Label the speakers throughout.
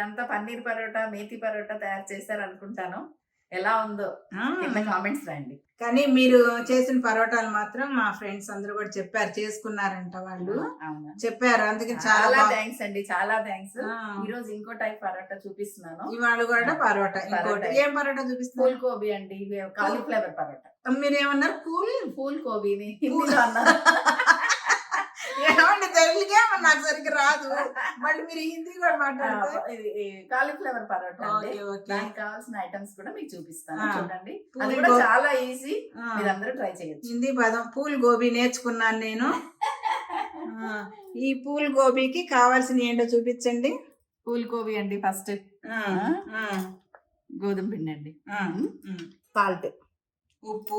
Speaker 1: మీరంతా పన్నీర్ పరోటా మేతి పరోటా తయారు చేశారు అనుకుంటాను ఎలా ఉందో కింద కామెంట్స్ రాయండి.
Speaker 2: కానీ మీరు చేసిన పరోటాలు మాత్రం మా ఫ్రెండ్స్ అందరూ కూడా చెప్పారు చేసుకున్నారంట వాళ్ళు. చెప్పారు అందుకని చాలా
Speaker 1: థ్యాంక్స్ అండి చాలా థ్యాంక్స్ ఈ రోజు ఇంకో టైప్ పరోటా చూపిస్తున్నాను.
Speaker 2: ఇవాళ కూడా పరోటా ఇంకోటి.
Speaker 1: పరోటా.
Speaker 2: ఏం పరోటా
Speaker 1: ఫూల్
Speaker 2: చూపిస్తారు
Speaker 1: గోబీ అండి కాలీఫ్లవర్ పరోటా.
Speaker 2: మీరు ఏమన్నారు కూల్?
Speaker 1: ఫూల్ హిందీలో అన్నారు.
Speaker 2: ఏమండి తెలుగుకే మరి నాకు సరిగ్గా రాదు. మళ్ళీ మీరు హిందీ కూడా మాట్లాడితే
Speaker 1: కాలీఫ్లవర్ పరోటా దానికి కావాల్సిన ఐటమ్స్ కూడా మీకు చూపిస్తాను. చూడండి.
Speaker 2: పూల్
Speaker 1: అది కూడా చాలా ఈజీ. మీరందరూ ట్రై చేయొచ్చు.
Speaker 2: హిందీ పదం పూల్ గోబీ నేర్చుకున్నాను నేను. ఈ పూల్ గోబీకి కావాల్సిన ఏంటో చూపించండి.
Speaker 1: ఫూల్ గోబీ అండి ఫస్ట్. గోధుమ పిండి అండి. సాల్ట్.
Speaker 2: ఉప్పు.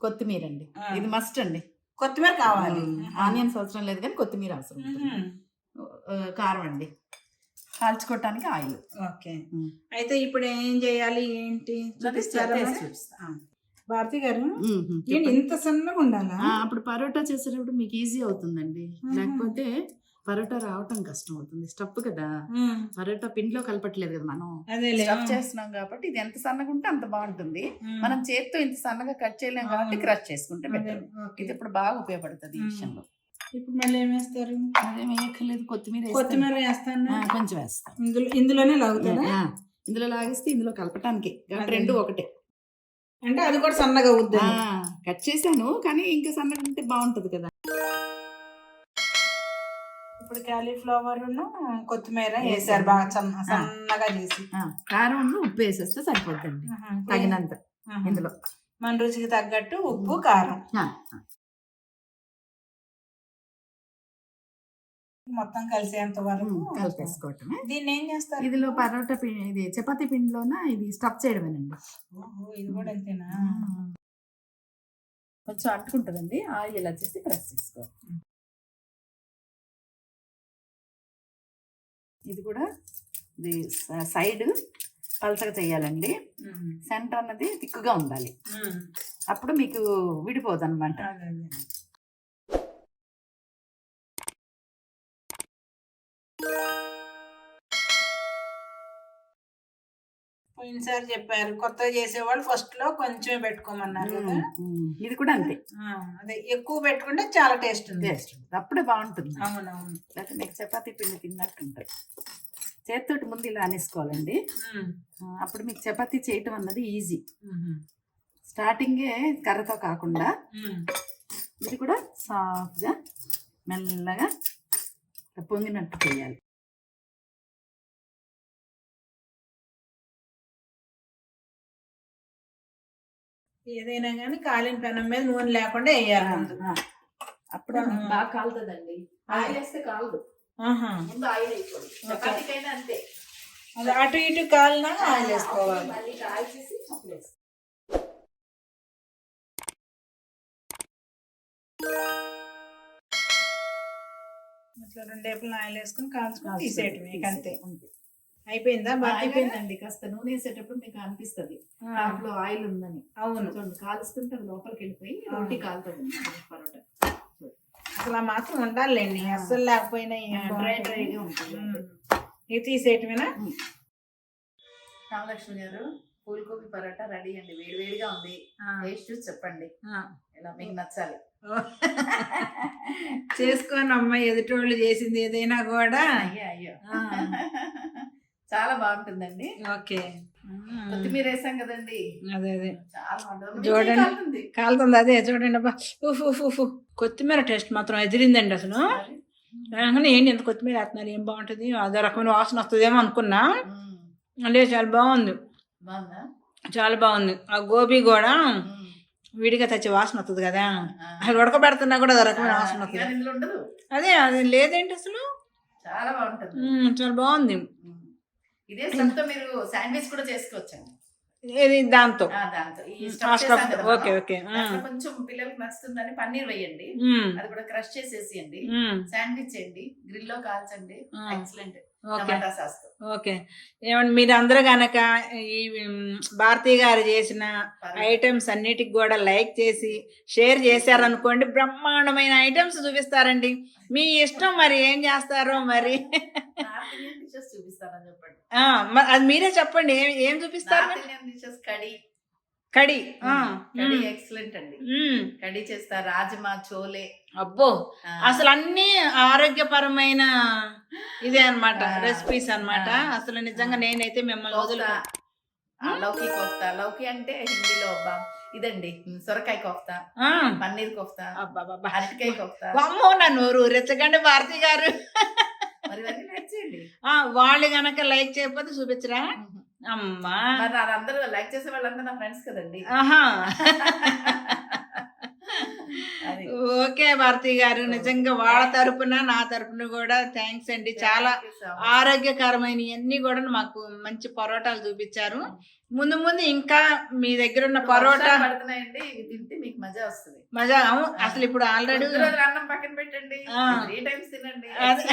Speaker 1: కొత్తిమీర అండి. ఇది మస్ట్ అండి.
Speaker 2: కొత్తిమీర కావాలి.
Speaker 1: ఆనియన్స్ అవసరం లేదు కానీ కొత్తిమీర అవసరం కారం అండి. కాల్చుకోవటానికి ఆయిల్.
Speaker 2: ఓకే. అయితే ఇప్పుడు ఏం చేయాలి? ఏంటి? చూపిస్తారా?
Speaker 1: చూపిస్తా.
Speaker 2: భారతి గారు. ఇంత సన్నగా ఉండాలా?
Speaker 1: అప్పుడు పరోటా చేసేటప్పుడు మీకు ఈజీ అవుతుందండి. లేకపోతే పరోటా రావటం కష్టం అవుతుంది. స్టఫ్ కదా. పరోటా పిండిలో కలపట్లేదు కదా మనం. స్టఫ్ చేస్తున్నాం కాబట్టి ఇది ఎంత సన్నగా ఉంటే అంత బాగుంటుంది. మనం చేత్తో ఇంత సన్నగా కట్ చేయలేం కాబట్టి. క్రష్ చేసుకుంటే బెటర్. ఇది ఇప్పుడు బాగా ఉపయోగపడుతుంది ఈ. విషయంలో.
Speaker 2: ఇప్పుడు మళ్ళీ ఏం వేస్తారు?
Speaker 1: అదేం వేయక్కర్లేదు కొత్తిమీర
Speaker 2: కొత్తిమీర వేస్తాను?
Speaker 1: కొంచెం వేస్తాం.
Speaker 2: ఇందులో ఇందులోనే లాగుతారా
Speaker 1: ఇందులో లాగిస్తే ఇందులో కలపటానికి. రెండు ఒకటే.
Speaker 2: అంటే అది కూడా సన్నగా అవుద్ది
Speaker 1: కట్ చేశాను కానీ ఇంకా సన్నగా ఉంటే బాగుంటది కదా.
Speaker 2: ఇప్పుడు కాలీఫ్లవర్ కొత్తిమీర వేసారు బాగా సన్న- సన్నగా చేసి.
Speaker 1: కారం ఉప్పు వేసేస్తే సరిపోతుంది. తగినంత. ఇందులో.
Speaker 2: మన రుచికి తగ్గట్టు ఉప్పు కారం. మొత్తం కలిసేంత వరకు
Speaker 1: కలిపేసుకోవటమే
Speaker 2: దీన్ని ఏం చేస్తారు?
Speaker 1: ఇదిలో పరోటా పిండి ఇది చపాతీ పిండిలోన ఇది స్టఫ్ చేయడమేనండి.
Speaker 2: ఓహో, ఇది కూడా అంతేనా?
Speaker 1: కొంచెం అంటుకుంటుందండి ఆయిల్ ఇలా చేసి ప్రెస్ చేసుకో. ఇది కూడా ఇది సైడ్ పలసగా చేయాలండి. సెంటర్ అన్నది తిక్కుగా ఉండాలి. అప్పుడు మీకు విడిపోదు అనమాట
Speaker 2: పోయినసారి చెప్పారు. కొత్తగా చేసేవాళ్ళు ఫస్ట్లో కొంచెం పెట్టుకోమన్నారు కదా.
Speaker 1: ఇది కూడా అంతే.
Speaker 2: అదే ఎక్కువ పెట్టుకుంటే చాలా టేస్ట్ ఉంది.
Speaker 1: టేస్ట్ అప్పుడే బాగుంటుంది.
Speaker 2: అవునవును.
Speaker 1: లేకపోతే మీకు చపాతీ పిండి తిన్నట్టు ఉంటుంది. చేతితోటి ముందు ఇలా అనేసుకోవాలండి. అప్పుడు మీకు చపాతీ చేయటం అన్నది ఈజీ. స్టార్టింగే కర్రతో కాకుండా. ఇది కూడా సాఫ్ట్గా మెల్లగా పొంగినట్టు చేయాలి.
Speaker 2: ఏదైనా కానీ కాలిన పెనం మీద నూనె లేకుండా వేయాలి ముందు.
Speaker 1: అప్పుడు. బాగా కాలుతుందండి. ఆయిల్ వేస్తే కాలదు. ముందు ఆయిల్ వేసుకోండి. చపాతీకైనా అంతే.
Speaker 2: అటు ఇటు కాలినా ఆయిల్ వేసుకోవాలి.
Speaker 1: మళ్ళీ కాల్చేసి.
Speaker 2: ఇట్లా రెండేపులు ఆయిల్ వేసుకుని కాల్చుకొని తీసేయటం అంతే. అయిపోయిందా?
Speaker 1: అయిపోయిందండి. కాస్త నూనె వేసేటప్పుడు మీకు అనిపిస్తుంది. దాంట్లో ఆయిల్ ఉందని.
Speaker 2: అవును.
Speaker 1: చూడండి కాలుస్తుంటే అది లోపలికి వెళ్ళిపోయి రోటీ కాలుతుంది పరోటా.
Speaker 2: అసలు ఆ మాత్రం ఉండాలండి అస్సలు లేకపోయినా
Speaker 1: డ్రై. డ్రైగా ఉంటుంది.
Speaker 2: ఇది తీసేయటమేనా?
Speaker 1: రామలక్ష్మి గారు పూలకోబి పరోటా రెడీ అండి. వేడి వేడిగా ఉంది. టేస్ట్ చూసి చెప్పండి. ఇలా మీకు నచ్చాలి.
Speaker 2: చేసుకోని అమ్మ. ఎదుటోళ్ళు చేసింది ఏదైనా కూడా.
Speaker 1: అయ్యో అయ్యో.
Speaker 2: ఆ.
Speaker 1: చాలా బాగుంటుందండి.
Speaker 2: ఓకే.
Speaker 1: కొత్తిమీర వేసాం కదండి.
Speaker 2: అదే అదే. చూడండి.
Speaker 1: కాలుతుంది.
Speaker 2: అదే చూడండి అబ్బా. కొత్తిమీర టేస్ట్ మాత్రం ఎదిరిందండి అసలు. కానీ ఏంటి ఎంత కొత్తిమీర వేస్తున్నారు? ఏం బాగుంటుంది? అదో రకమైన వాసన వస్తుందేమో అనుకున్నా. అంటే చాలా బాగుంది. చాలా బాగుంది. ఆ గోబీ కూడా విడిగా తెచ్చే వాసన వస్తుంది కదా. అసలు ఉడకబెడుతున్నా కూడా అదో రకమైన వాసన వస్తుంది. అదే అది లేదేంటి అసలు?
Speaker 1: చాలా బాగుంటుంది.
Speaker 2: చాలా బాగుంది.
Speaker 1: ఇదే స్టఫ్తో మీరు శాండ్విచ్ కూడా చేసుకోవచ్చండి.
Speaker 2: ఇది దాంతో.
Speaker 1: కదా
Speaker 2: ఓకే. ఓకే.
Speaker 1: దాంట్లో కొంచెం పిల్లలకి నచ్చుతుందని పన్నీర్ వేయండి. అది కూడా క్రష్ చేసేసేయండి. శాండ్విచ్ చేయండి. గ్రిల్లో కాల్చండి. Excellent
Speaker 2: okay. ఏమండి మీరు అందరూ గనక ఈ భారతి గారు చేసిన ఐటమ్స్ అన్నిటికి కూడా లైక్ చేసి షేర్ చేశారనుకోండి బ్రహ్మాండమైన ఐటమ్స్ చూపిస్తారండి. మీ ఇష్టం మరి ఏం చేస్తారో మరి.
Speaker 1: డిషెస్ చూపిస్తానని చెప్పండి.
Speaker 2: అది మీరే చెప్పండి. ఏం ఏం చూపిస్తారు
Speaker 1: డిషెస్ కడి.
Speaker 2: కడి.
Speaker 1: కడి ఎక్సలెంట్ అండి. కడి చేస్తా రాజ్మా చోలే.
Speaker 2: అబ్బో! అసలు అన్ని ఆరోగ్యపరమైన ఇదే అన్నమాట
Speaker 1: ఆ,
Speaker 2: రెసిపీస్ అన్నమాట.
Speaker 1: ఆ,
Speaker 2: అసలు నిజంగా. నేనైతే మిమ్మల్ని వదులు
Speaker 1: లౌకి కోఫ్తా. లౌకి అంటే హిందీలో అబ్బా ఇదండి. సొరకాయ కోఫ్తా. పన్నీర్ కోఫ్తా. అరటికాయ కోఫ్తా.
Speaker 2: అమ్మో నన్ను ఊరు రెచ్చగండి భారతి గారు
Speaker 1: మరి ఇవన్నీ నచ్చేయండి
Speaker 2: ఆ, వాళ్ళు గనక లైక్ చేయకపోతే చూపించరా? అమ్మా.
Speaker 1: మరి అందరూ లైక్ చేసే వాళ్ళందరూ నా ఫ్రెండ్స్ కదండి.
Speaker 2: ఆహా. ఓకే భారతి గారు. నిజంగా వాళ్ళ తరపున నా తరపున కూడా థ్యాంక్స్ అండి. చాలా. ఆరోగ్యకరమైన అన్ని కూడా మాకు మంచి పరోటాలు చూపించారు. ముందు ముందు ఇంకా మీ దగ్గర ఉన్న పరోటా
Speaker 1: పడుతున్నాయండి. తింటే మీకు మజా వస్తుంది.
Speaker 2: మజా. అసలు ఇప్పుడు ఆల్రెడీ
Speaker 1: అన్నం పక్కన పెట్టండి. త్రీ టైమ్స్ తినండి.
Speaker 2: అదే.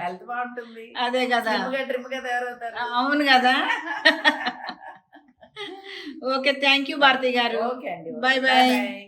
Speaker 1: హెల్త్ బాగుంటుంది.
Speaker 2: అదే కదా.
Speaker 1: గా తయారవుతారు.
Speaker 2: అవును కదా. ఓకే థ్యాంక్ యూ భారతి గారు.
Speaker 1: ఓకే అండి.
Speaker 2: bye.
Speaker 1: బాయ్